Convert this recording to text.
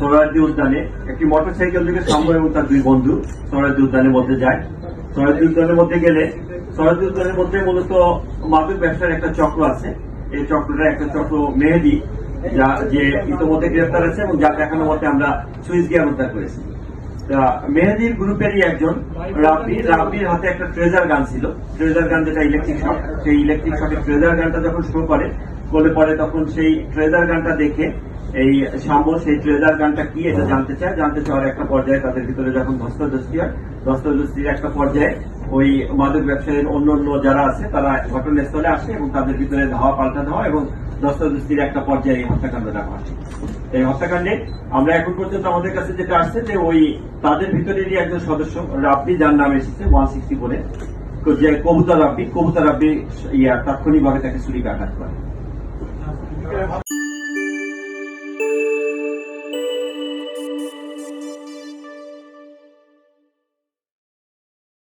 সোহরাদি উদ্যানে একটি মোটরসাইকেল থেকে সাম্য এবং তার দুই বন্ধু সোহরাদি উদ্যানের মধ্যে যায়। সোহরাদি উদ্যানের মধ্যে গেলে সোহরাদি উদ্যানের মধ্যে মূলত মাদক ব্যবসার একটা চক্র আছে। এই চক্রটা একটা চক্র মেহেদি, যা যে ইতিমধ্যে গ্রেফতার আছে এবং যার দেখানোর মধ্যে আমরা সুইচ গিয়ার উদ্ধার করেছি। মেহেদির গ্রুপেরই একজন, রাব্বি। রাব্বির হাতে একটা ট্রেজার গান ছিল। ট্রেজার গান যেটা ইলেকট্রিক শট সেই ইলেকট্রিক শটের ট্রেজার গানটা যখন শুরু করে, বলে পরে তখন সেই ট্রেজার গানটা দেখে এই সাম্য সেই ট্রেজার গানটা কি এটা জানতে চায়? জানতে চাওয়ার একটা পর্যায়ে তাদের ভিতরে যখন ধস্তধস্তি হয়, ধস্তধস্তির একটা পর্যায়ে ওই মাদক ব্যবসায়ীর অন্য অন্য যারা আছে, তারা ঘটনাস্থলে আসে এবং তাদের ভিতরে ধাওয়া পাল্টা ধাওয়া এবং ধস্তধস্তির একটা পর্যায়ে এই হত্যাকাণ্ডটা ঘটে এই হত্যাকাণ্ডে আমরা এখন পর্যন্ত আমাদের কাছে যেটা আসছে যে ওই তাদের ভিতরেরই একজন সদস্য, রাব্বি, যার নাম এসেছে ওয়ান সিক্সটি ফোরে। যে কবুতর রাব্বি কবুতর রাব্বি ইয়া তাৎক্ষণিকভাবে তাকে ছুরি আঘাত করে।